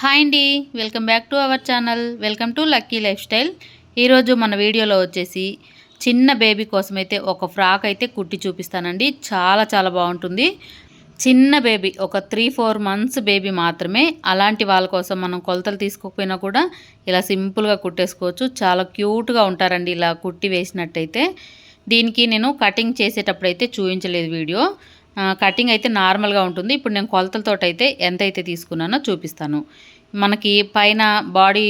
Hi అండి. Welcome back to our channel. Welcome to lucky lifestyle. ఈరోజు మన వీడియోలో వచ్చేసి చిన్న బేబీ కోసం అయితే ఒక ఫ్రాక్ అయితే కుట్టి చూపిస్తానండి. చాలా చాలా బాగుంటుంది. చిన్న బేబీ ఒక త్రీ ఫోర్ మంత్స్ బేబీ మాత్రమే. అలాంటి వాళ్ళ కోసం మనం కొలతలు తీసుకోకపోయినా కూడా ఇలా సింపుల్గా కుట్టేసుకోవచ్చు. చాలా క్యూట్గా ఉంటారండి ఇలా కుట్టి వేసినట్టయితే. దీనికి నేను కటింగ్ చేసేటప్పుడు అయితే చూపించలేదు వీడియో. కటింగ్ అయితే నార్మల్గా ఉంటుంది. ఇప్పుడు నేను కొలతలతో అయితే ఎంత అయితే తీసుకున్నానో చూపిస్తాను. మనకి పైన బాడీ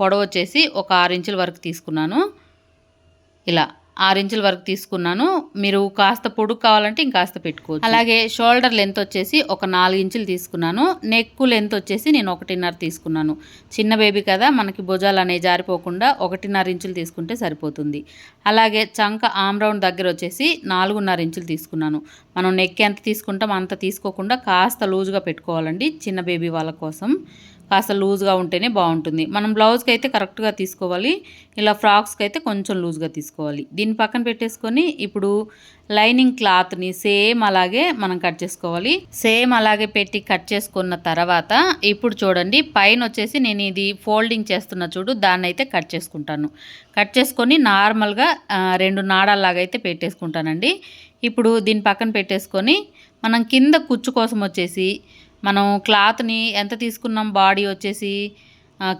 పొడవు వచ్చేసి ఒక ఆరు ఇంచుల వరకు తీసుకున్నాను. ఇలా. ఇంచుల వరకు తీసుకున్నాను. మీరు కాస్త పొడుగు కావాలంటే ఇంకాస్త పెట్టుకోవచ్చు. అలాగే షోల్డర్ లెంత్ వచ్చేసి ఒక నాలుగు ఇంచులు తీసుకున్నాను. నెక్ లెంత్ వచ్చేసి నేను ఒకటిన్నర తీసుకున్నాను. చిన్న బేబీ కదా మనకి భుజాలు అనేవి జారిపోకుండా ఒకటిన్నర ఇంచులు తీసుకుంటే సరిపోతుంది. అలాగే చంక ఆమ్ రౌండ్ దగ్గర వచ్చేసి నాలుగున్నర ఇంచులు తీసుకున్నాను. మనం నెక్ ఎంత తీసుకుంటాం అంత తీసుకోకుండా కాస్త లూజ్గా పెట్టుకోవాలండి చిన్న బేబీ వాళ్ళ కోసం. కాస్త లూజ్గా ఉంటేనే బాగుంటుంది. మనం బ్లౌజ్కి అయితే కరెక్ట్గా తీసుకోవాలి. ఇలా ఫ్రాక్స్కి అయితే కొంచెం లూజ్గా తీసుకోవాలి. దీన్ని పక్కన పెట్టేసుకొని ఇప్పుడు లైనింగ్ క్లాత్ని సేమ్ అలాగే మనం కట్ చేసుకోవాలి. సేమ్ అలాగే పెట్టి కట్ చేసుకున్న తర్వాత ఇప్పుడు చూడండి పైన వచ్చేసి నేను ఇది ఫోల్డింగ్ చేస్తున్న చూడు దాన్ని అయితే కట్ చేసుకుంటాను. కట్ చేసుకొని నార్మల్గా రెండు నాడాల్లాగా అయితే పెట్టేసుకుంటానండి. ఇప్పుడు దీని పక్కన పెట్టేసుకొని మనం కింద కుచ్చు కోసం వచ్చేసి మనం క్లాత్ని ఎంత తీసుకున్నాం? బాడీ వచ్చేసి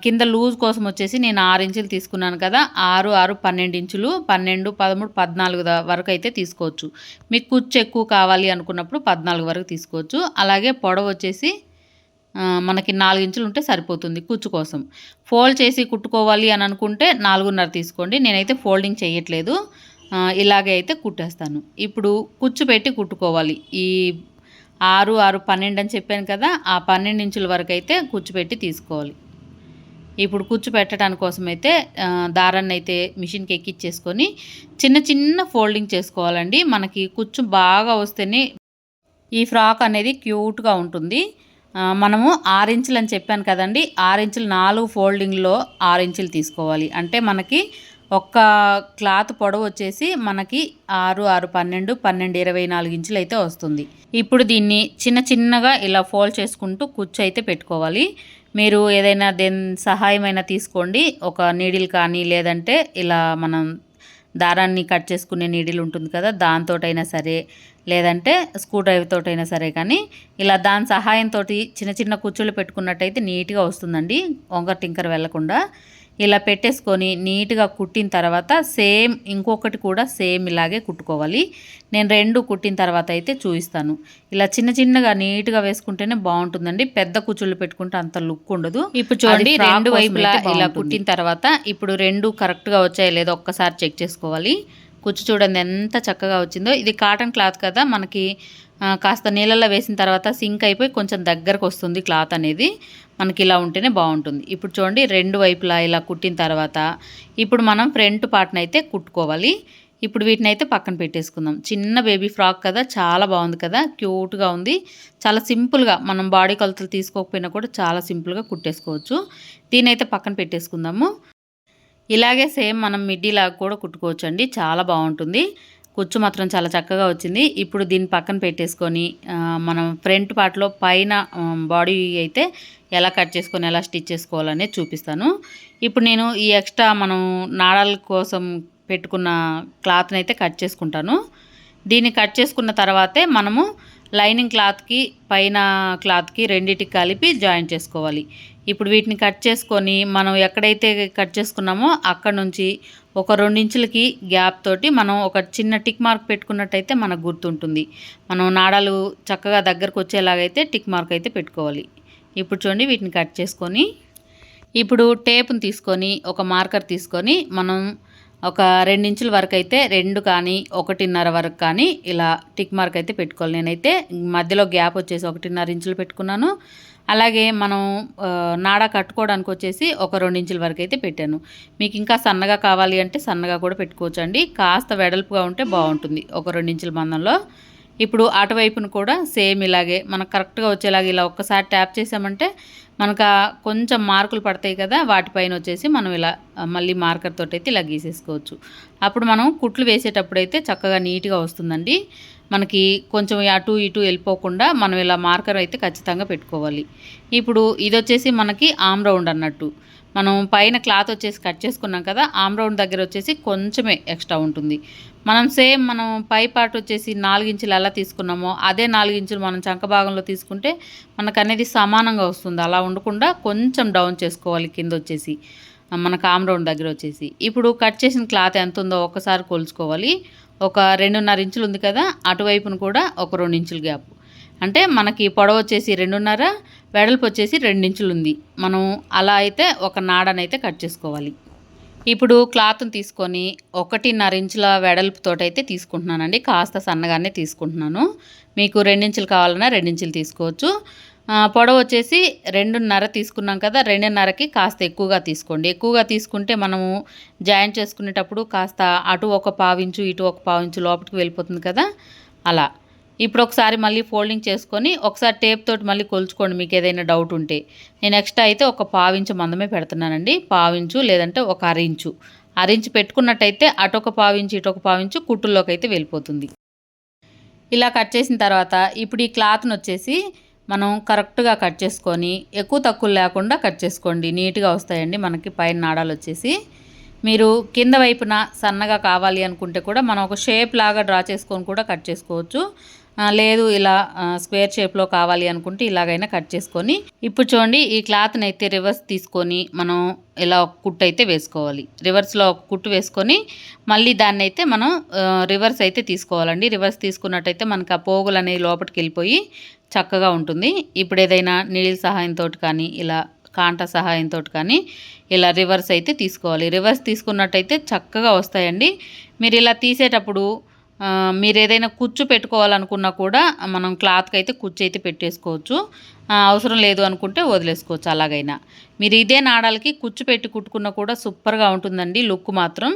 కింద లూజ్ కోసం వచ్చేసి నేను ఆరు ఇంచులు తీసుకున్నాను కదా ఆరు ఆరు పన్నెండు ఇంచులు పన్నెండు పదమూడు పద్నాలుగు వరకు అయితే తీసుకోవచ్చు. మీకు కుచ్చు ఎక్కువ కావాలి అనుకున్నప్పుడు పద్నాలుగు వరకు తీసుకోవచ్చు. అలాగే పొడవు వచ్చేసి మనకి నాలుగు ఇంచులు ఉంటే సరిపోతుంది కుచ్చు కోసం. ఫోల్డ్ చేసి కుట్టుకోవాలి అని అనుకుంటే నాలుగున్నర తీసుకోండి. నేనైతే ఫోల్డింగ్ చేయట్లేదు. ఇలాగే అయితే కుట్టేస్తాను. ఇప్పుడు కుచ్చు పెట్టి కుట్టుకోవాలి. ఈ ఆరు ఆరు పన్నెండు అని చెప్పాను కదా ఆ పన్నెండు ఇంచుల వరకు అయితే కుచ్చు తీసుకోవాలి. ఇప్పుడు కుచ్చు కోసం అయితే దారాన్ని అయితే మిషన్కి ఎక్కిచ్చేసుకొని చిన్న చిన్న ఫోల్డింగ్ చేసుకోవాలండి. మనకి కుచ్చు బాగా వస్తేనే ఈ ఫ్రాక్ అనేది క్యూట్గా ఉంటుంది. మనము ఆరించులు అని చెప్పాను కదండి ఆరించులు నాలుగు ఫోల్డింగ్లో ఆరించులు తీసుకోవాలి. అంటే మనకి ఒక్క క్లాత్ పొడవు వచ్చేసి మనకి ఆరు ఆరు పన్నెండు పన్నెండు ఇరవై నాలుగు ఇంచులు అయితే వస్తుంది. ఇప్పుడు దీన్ని చిన్న చిన్నగా ఇలా ఫోల్డ్ చేసుకుంటూ కుచ్చు అయితే పెట్టుకోవాలి. మీరు ఏదైనా దేని సహాయమైనా తీసుకోండి. ఒక నీడిల్ కానీ లేదంటే ఇలా మనం దారాన్ని కట్ చేసుకునే నీడిల్ ఉంటుంది కదా దాంతోటైనా సరే లేదంటే స్క్రూ డ్రైవర్ సరే కానీ ఇలా దాని సహాయంతో చిన్న చిన్న కుచ్చులు పెట్టుకున్నట్టయితే నీట్గా వస్తుందండి. వంగ టింకర్ వెళ్ళకుండా ఇలా పెట్టేసుకొని నీట్గా కుట్టిన తర్వాత సేమ్ ఇంకొకటి కూడా సేమ్ ఇలాగే కుట్టుకోవాలి. నేను రెండు కుట్టిన తర్వాత అయితే చూపిస్తాను. ఇలా చిన్న చిన్నగా నీట్గా వేసుకుంటేనే బాగుంటుందండి. పెద్ద కుచ్చుళ్ళు పెట్టుకుంటే అంత లుక్ ఉండదు. ఇప్పుడు చూడండి రెండు వైపులా ఇలా. కుట్టిన తర్వాత ఇప్పుడు రెండు కరెక్ట్గా వచ్చాయో లేదో ఒక్కసారి చెక్ చేసుకోవాలి. కుచ్చు చూడండి ఎంత చక్కగా వచ్చిందో. ఇది కాటన్ క్లాత్ కదా మనకి కాస్త నీళ్ళల్లో వేసిన తర్వాత సింక్ అయిపోయి కొంచెం దగ్గరకు వస్తుంది క్లాత్ అనేది. మనకి ఇలా ఉంటేనే బాగుంటుంది. ఇప్పుడు చూడండి రెండు వైపులా ఇలా కుట్టిన తర్వాత ఇప్పుడు మనం ఫ్రంట్ పార్ట్ని అయితే కుట్టుకోవాలి. ఇప్పుడు వీటిని అయితే పక్కన పెట్టేసుకుందాం. చిన్న బేబీ ఫ్రాక్ కదా చాలా బాగుంది కదా క్యూట్గా ఉంది. చాలా సింపుల్గా మనం బాడీ కొలతలు తీసుకోకపోయినా కూడా చాలా సింపుల్గా కుట్టేసుకోవచ్చు. దీని అయితే పక్కన పెట్టేసుకుందాము. ఇలాగే సేమ్ మనం మిడ్డీలాగా కూడా కుట్టుకోవచ్చు అండి చాలా బాగుంటుంది. కుచ్చు మాత్రం చాలా చక్కగా వచ్చింది. ఇప్పుడు దీన్ని పక్కన పెట్టేసుకొని మనం ఫ్రంట్ పార్ట్లో పైన బాడీ అయితే ఎలా కట్ చేసుకొని ఎలా స్టిచ్ చేసుకోవాలనే చూపిస్తాను. ఇప్పుడు నేను ఈ ఎక్స్ట్రా మనం నాడాల కోసం పెట్టుకున్న క్లాత్ని అయితే కట్ చేసుకుంటాను. దీన్ని కట్ చేసుకున్న తర్వాతే మనము లైనింగ్ క్లాత్కి పైన క్లాత్కి రెండిటికి కలిపి జాయిన్ చేసుకోవాలి. ఇప్పుడు వీటిని కట్ చేసుకొని మనం ఎక్కడైతే కట్ చేసుకున్నామో అక్కడ నుంచి ఒక రెండించులకి గ్యాప్ తోటి మనం ఒక చిన్న టిక్ మార్క్ పెట్టుకున్నట్టయితే మనకు గుర్తుంటుంది. మనం నాడాలు చక్కగా దగ్గరకు వచ్చేలాగైతే టిక్ మార్క్ అయితే పెట్టుకోవాలి. ఇప్పుడు చూడండి వీటిని కట్ చేసుకొని ఇప్పుడు టేప్ని తీసుకొని ఒక మార్కర్ తీసుకొని మనం ఒక రెండించుల వరకు అయితే రెండు కానీ ఒకటిన్నర వరకు కానీ ఇలా టిక్ మార్క్ అయితే పెట్టుకోవాలి. నేనైతే మధ్యలో గ్యాప్ వచ్చేసి ఒకటిన్నర ఇంచులు పెట్టుకున్నాను. అలాగే మనం నాడ నాడా కట్టుకోవడానికి వచ్చేసి ఒక రెండు ఇంచుల వరకు అయితే పెట్టాను. మీకు ఇంకా సన్నగా కావాలి అంటే సన్నగా కూడా పెట్టుకోవచ్చండి. కాస్త వెడల్పుగా ఉంటే బాగుంటుంది. ఒక రెండు ఇంచుల మందంలో ఇప్పుడు అటువైపును కూడా సేమ్ ఇలాగే మనకు కరెక్ట్గా వచ్చేలాగా ఇలా ఒక్కసారి ట్యాప్ చేసామంటే మనకు కొంచెం మార్కులు పడతాయి కదా వాటిపైన వచ్చేసి మనం ఇలా మళ్ళీ మార్కర్ తోటి అయితే ఇలా గీసేసుకోవచ్చు. అప్పుడు మనం కుట్లు వేసేటప్పుడు అయితే చక్కగా నీట్గా వస్తుందండి. మనకి కొంచెం అటు ఇటు వెళ్ళిపోకుండా మనం ఇలా మార్కర్ అయితే ఖచ్చితంగా పెట్టుకోవాలి. ఇప్పుడు ఇది వచ్చేసి మనకి ఆమ్ రౌండ్ అన్నట్టు. మనం పైన క్లాత్ వచ్చేసి కట్ చేసుకున్నాం కదా ఆమ్ రౌండ్ దగ్గర వచ్చేసి కొంచెమే ఎక్స్ట్రా ఉంటుంది. మనం సేమ్ మనం పై పార్ట్ వచ్చేసి నాలుగించులు ఎలా తీసుకున్నామో అదే నాలుగించులు మనం చంక భాగంలో తీసుకుంటే మనకు అనేది సమానంగా వస్తుంది. అలా ఉండకుండా కొంచెం డౌన్ చేసుకోవాలి కింద వచ్చేసి మనకు ఆమ్ రౌండ్ దగ్గర వచ్చేసి. ఇప్పుడు కట్ చేసిన క్లాత్ ఎంత ఉందో ఒకసారి కొలుచుకోవాలి. ఒక రెండున్నర ఇంచులు ఉంది కదా అటువైపును కూడా ఒక రెండు ఇంచులు గ్యాప్. అంటే మనకి పొడవు వచ్చేసి రెండున్నర వెడల్పు వచ్చేసి రెండించులు ఉంది మనం అలా అయితే ఒక నాడనైతే కట్ చేసుకోవాలి. ఇప్పుడు క్లాత్ని తీసుకొని ఒకటిన్నర ఇంచుల వెడల్పుతోటైతే అయితే తీసుకుంటున్నానండి. కాస్త సన్నగానే తీసుకుంటున్నాను. మీకు రెండించులు కావాలన్నా రెండించులు తీసుకోవచ్చు. పొడవు వచ్చేసి రెండున్నర తీసుకున్నాం కదా రెండున్నరకి కాస్త ఎక్కువగా తీసుకోండి. ఎక్కువగా తీసుకుంటే మనము జాయిన్ చేసుకునేటప్పుడు కాస్త అటు ఒక పావించు ఇటు ఒక పావించు లోపలికి వెళ్ళిపోతుంది కదా అలా. ఇప్పుడు ఒకసారి మళ్ళీ ఫోల్డింగ్ చేసుకొని ఒకసారి టేప్ తోటి మళ్ళీ కొలుచుకోండి మీకు ఏదైనా డౌట్ ఉంటే. నేను ఎక్స్ట్రా అయితే ఒక పావించు మందమే పెడుతున్నానండి. పావించు లేదంటే ఒక అరించు అరించు పెట్టుకున్నట్టయితే అటొక పావించు ఇటొక పావించు కుట్టుల్లోకి అయితే వెళ్ళిపోతుంది. ఇలా కట్ చేసిన తర్వాత ఇప్పుడు ఈ క్లాత్ని వచ్చేసి మనం కరెక్ట్గా కట్ చేసుకొని ఎక్కువ తక్కువ లేకుండా కట్ చేసుకోండి. నీట్గా వస్తాయండి మనకి పైన నాడాలు వచ్చేసి మీరు కింద వైపున సన్నగా కావాలి అనుకుంటే కూడా మనం ఒక షేప్ లాగా డ్రా చేసుకొని కూడా కట్ చేసుకోవచ్చు. లేదు ఇలా స్క్వేర్ షేప్లో కావాలి అనుకుంటే ఇలాగైనా కట్ చేసుకొని ఇప్పుడు చూడండి ఈ క్లాత్ని అయితే రివర్స్ తీసుకొని మనం ఇలా ఒక కుట్టు అయితే వేసుకోవాలి. రివర్స్లో ఒక కుట్టు వేసుకొని మళ్ళీ దాన్ని అయితే మనం రివర్స్ అయితే తీసుకోవాలండి. రివర్స్ తీసుకున్నట్టయితే మనకు ఆ పోగులు అనేవి లోపలికి వెళ్ళిపోయి చక్కగా ఉంటుంది. ఇప్పుడు ఏదైనా నీళ్ళ సహాయంతో కానీ ఇలా కాంట సహాయంతో కానీ ఇలా రివర్స్ అయితే తీసుకోవాలి. రివర్స్ తీసుకున్నట్టయితే చక్కగా వస్తాయండి. మీరు ఇలా తీసేటప్పుడు మీరు ఏదైనా కుచ్చు పెట్టుకోవాలనుకున్నా కూడా మనం క్లాత్కి అయితే కుచ్చు అయితే పెట్టేసుకోవచ్చు అవసరం లేదు అనుకుంటే వదిలేసుకోవచ్చు అలాగైనా. మీరు ఇదే నాడాలకి కుచ్చు పెట్టి కుట్టుకున్నా కూడా సూపర్గా ఉంటుందండి లుక్ మాత్రం.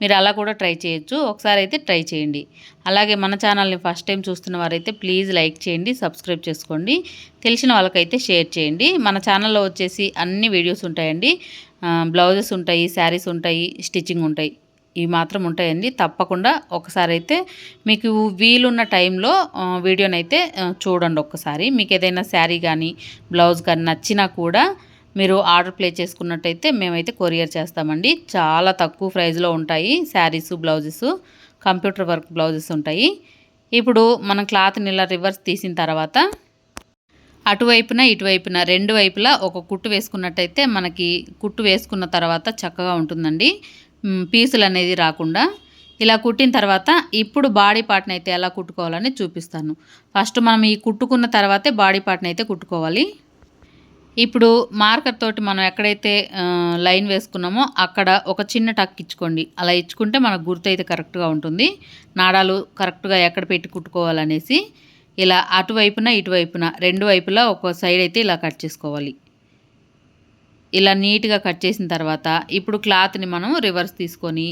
మీరు అలా కూడా ట్రై చేయొచ్చు. ఒకసారి అయితే ట్రై చేయండి. అలాగే మన ఛానల్ని ఫస్ట్ టైం చూస్తున్న వారైతే ప్లీజ్ లైక్ చేయండి సబ్స్క్రైబ్ చేసుకోండి. తెలిసిన వాళ్ళకైతే షేర్ చేయండి. మన ఛానల్లో వచ్చేసి అన్ని వీడియోస్ ఉంటాయండి. బ్లౌజెస్ ఉంటాయి శారీస్ ఉంటాయి స్టిచ్చింగ్ ఉంటాయి. ఇవి మాత్రం ఉంటాయండి. తప్పకుండా ఒకసారి అయితే మీకు వీలున్న టైంలో వీడియోనైతే చూడండి ఒక్కసారి. మీకు ఏదైనా శారీ కానీ బ్లౌజ్ కానీ నచ్చినా కూడా మీరు ఆర్డర్ ప్లే చేసుకున్నట్టయితే మేమైతే కొరియర్ చేస్తామండి. చాలా తక్కువ ప్రైజ్లో ఉంటాయి saris blouses computer work blouses ఉంటాయి. ఇప్పుడు మనం క్లాత్ని ఇలా రివర్స్ తీసిన తర్వాత అటువైపున ఇటువైపున రెండు వైపులా ఒక కుట్టు వేసుకున్నట్టయితే మనకి కుట్టు వేసుకున్న తర్వాత చక్కగా ఉంటుందండి. పీసులు అనేది రాకుండా ఇలా కుట్టిన తర్వాత ఇప్పుడు బాడీ పార్ట్ని అయితే ఎలా కుట్టుకోవాలని చూపిస్తాను. ఫస్ట్ మనం ఈ కుట్టుకున్న తర్వాతే బాడీ పార్ట్ని అయితే కుట్టుకోవాలి. ఇప్పుడు మార్కర్ తోటి మనం ఎక్కడైతే లైన్ వేసుకున్నామో అక్కడ ఒక చిన్న టక్ ఇచ్చుకోండి. అలా ఇచ్చుకుంటే మనకు గుర్తు అయితే కరెక్ట్గా ఉంటుంది. నాడాలు కరెక్ట్గా ఎక్కడ పెట్టి కుట్టుకోవాలనేసి ఇలా అటువైపున ఇటువైపున రెండు వైపులా ఒక సైడ్ అయితే ఇలా కట్ చేసుకోవాలి. ఇలా నీట్గా కట్ చేసిన తర్వాత ఇప్పుడు క్లాత్ని మనం రివర్స్ తీసుకొని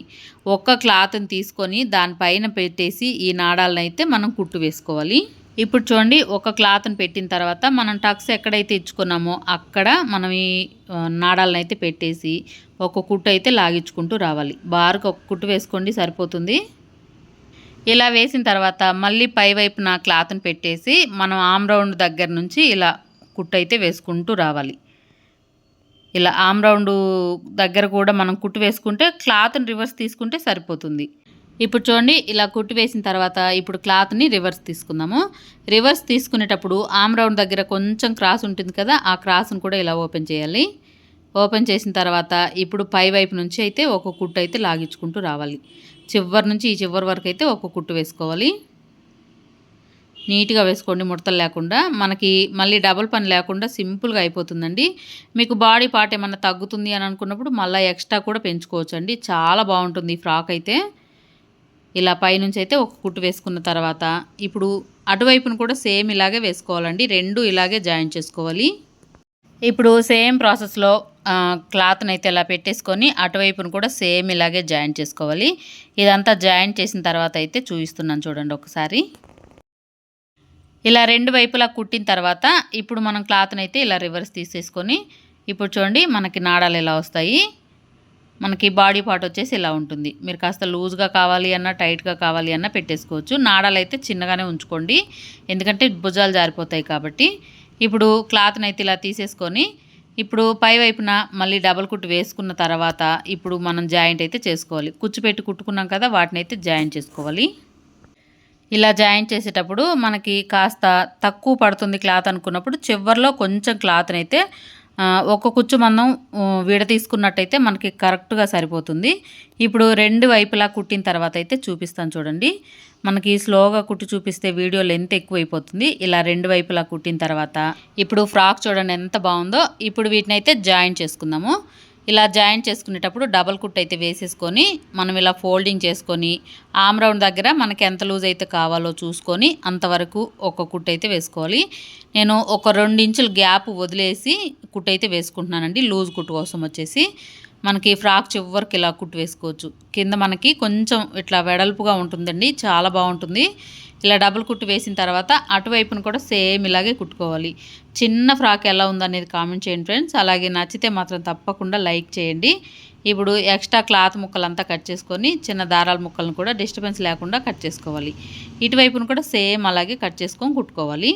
ఒక్క క్లాత్ని తీసుకొని దానిపైన పెట్టేసి ఈ నాడాలను అయితే మనం కుట్టు వేసుకోవాలి. ఇప్పుడు చూడండి ఒక క్లాత్ని పెట్టిన తర్వాత మనం టక్స్ ఎక్కడైతే ఇచ్చుకున్నామో అక్కడ మనం ఈ నాడాలను అయితే పెట్టేసి ఒక కుట్టు అయితే లాగించుకుంటూ రావాలి. బారుకు ఒక కుట్టు వేసుకోండి సరిపోతుంది. ఇలా వేసిన తర్వాత మళ్ళీ పై వైపున క్లాత్ని పెట్టేసి మనం ఆమ్ రౌండ్ దగ్గర నుంచి ఇలా కుట్టు అయితే వేసుకుంటూ రావాలి. ఇలా ఆమ్ రౌండ్ దగ్గర కూడా మనం కుట్టు వేసుకుంటే క్లాత్ని రివర్స్ తీసుకుంటే సరిపోతుంది. ఇప్పుడు చూడండి ఇలా కుట్టు వేసిన తర్వాత ఇప్పుడు క్లాత్ని రివర్స్ తీసుకుందాము. రివర్స్ తీసుకునేటప్పుడు ఆమ్ రౌండ్ దగ్గర కొంచెం క్రాస్ ఉంటుంది కదా ఆ క్రాస్ను కూడా ఇలా ఓపెన్ చేయాలి. ఓపెన్ చేసిన తర్వాత ఇప్పుడు పై వైపు నుంచి అయితే ఒక కుట్టు అయితే లాగించుకుంటూ రావాలి. చివరి నుంచి ఈ చివరి వరకు అయితే ఒక కుట్టు వేసుకోవాలి. నీట్గా వేసుకోండి ముడతలు లేకుండా. మనకి మళ్ళీ డబుల్ పని లేకుండా సింపుల్గా అయిపోతుందండి. మీకు బాడీ పార్ట్ ఏమన్నా తగ్గుతుంది అని అనుకున్నప్పుడు మళ్ళీ ఎక్స్ట్రా కూడా పెంచుకోవచ్చు అండి చాలా బాగుంటుంది ఈ ఫ్రాక్ అయితే. ఇలా పైనుంచి అయితే ఒక కుట్టు వేసుకున్న తర్వాత ఇప్పుడు అటువైపును కూడా సేమ్ ఇలాగే వేసుకోవాలండి. రెండు ఇలాగే జాయిన్ చేసుకోవాలి. ఇప్పుడు సేమ్ ప్రాసెస్లో క్లాత్ని అయితే ఇలా పెట్టేసుకొని అటువైపును కూడా సేమ్ ఇలాగే జాయిన్ చేసుకోవాలి. ఇదంతా జాయిన్ చేసిన తర్వాత అయితే చూపిస్తున్నాను చూడండి ఒకసారి. ఇలా రెండు వైపులా కుట్టిన తర్వాత ఇప్పుడు మనం క్లాత్ని అయితే ఇలా రివర్స్ తీసేసుకొని ఇప్పుడు చూడండి మనకి నాడాలు ఎలా వస్తాయి. మనకి బాడీ పార్ట్ వచ్చేసి ఇలా ఉంటుంది. మీరు కాస్త లూజ్గా కావాలి అన్నా టైట్గా కావాలి అన్నా పెట్టేసుకోవచ్చు. నాడాలు అయితే చిన్నగానే ఉంచుకోండి. ఎందుకంటే భుజాలు జారిపోతాయి కాబట్టి. ఇప్పుడు క్లాత్ని అయితే ఇలా తీసేసుకొని ఇప్పుడు పై వైపున మళ్ళీ డబల్ కుట్టు వేసుకున్న తర్వాత ఇప్పుడు మనం జాయింట్ అయితే చేసుకోవాలి. కుచ్చు పెట్టి కుట్టుకున్నాం కదా వాటిని అయితే జాయింట్ చేసుకోవాలి. ఇలా జాయింట్ చేసేటప్పుడు మనకి కాస్త తక్కువ పడుతుంది క్లాత్ అనుకున్నప్పుడు చివరిలో కొంచెం క్లాత్ని అయితే ఒక కుచ్చు మందం విడ తీసుకున్నట్టయితే మనకి కరెక్ట్గా సరిపోతుంది. ఇప్పుడు రెండు వైపులా కుట్టిన తర్వాత అయితే చూపిస్తాను చూడండి. మనకి స్లోగా కుట్టి చూపిస్తే వీడియో లెంత్ ఎక్కువైపోతుంది. ఇలా రెండు వైపులా కుట్టిన తర్వాత ఇప్పుడు ఫ్రాక్ చూడండి ఎంత బాగుందో. ఇప్పుడు వీటిని అయితే జాయిన్ చేసుకుందాము. ఇలా జాయింట్ చేసుకునేటప్పుడు డబల్ కుట్ అయితే వేసేసుకొని మనం ఇలా ఫోల్డింగ్ చేసుకొని ఆమ్ రౌండ్ దగ్గర మనకి ఎంత లూజ్ అయితే కావాలో చూసుకొని అంతవరకు ఒక కుట్ అయితే వేసుకోవాలి. నేను ఒక రెండు ఇంచులు గ్యాప్ వదిలేసి కుట్ అయితే వేసుకుంటున్నానండి. లూజ్ కుట్టు కోసం వచ్చేసి మనకి ఫ్రాక్ చివరికి ఇలా కుట్టు వేసుకోవచ్చు. కింద మనకి కొంచెం ఇట్లా వెడల్పుగా ఉంటుందండి. చాలా బాగుంటుంది. ఇలా డబుల్ కుట్టు వేసిన తర్వాత అటువైపును కూడా సేమ్ ఇలాగే కుట్టుకోవాలి. చిన్న ఫ్రాక్ ఎలా ఉందనేది కామెంట్ చేయండి ఫ్రెండ్స్. అలాగే నచ్చితే మాత్రం తప్పకుండా లైక్ చేయండి. ఇప్పుడు ఎక్స్ట్రా క్లాత్ ముక్కలంతా కట్ చేసుకొని చిన్న దారాల ముక్కలను కూడా డిస్టర్బెన్స్ లేకుండా కట్ చేసుకోవాలి. ఇటువైపును కూడా సేమ్ అలాగే కట్ చేసుకొని కుట్టుకోవాలి.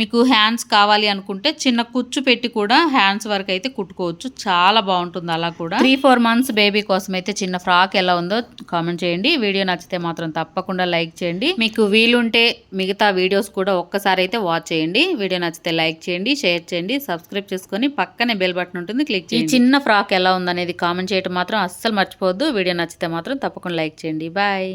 మీకు హ్యాండ్స్ కావాలి అనుకుంటే చిన్న కుచ్చు పెట్టి కూడా హ్యాండ్స్ వరకు అయితే కుట్టుకోవచ్చు. చాలా బాగుంటుంది అలా కూడా. త్రీ ఫోర్ మంత్స్ బేబీ కోసం అయితే చిన్న ఫ్రాక్ ఎలా ఉందో కామెంట్ చేయండి. వీడియో నచ్చితే మాత్రం తప్పకుండా లైక్ చేయండి. మీకు వీలుంటే మిగతా వీడియోస్ కూడా ఒక్కసారి అయితే వాచ్ చేయండి. వీడియో నచ్చితే లైక్ చేయండి షేర్ చేయండి సబ్స్క్రైబ్ చేసుకొని పక్కనే బెల్ బటన్ ఉంటుంది క్లిక్ చేయండి. ఈ చిన్న ఫ్రాక్ ఎలా ఉందనేది కామెంట్ చేయడం మాత్రం అస్సలు మర్చిపోవద్దు. వీడియో నచ్చితే మాత్రం తప్పకుండా లైక్ చేయండి. బాయ్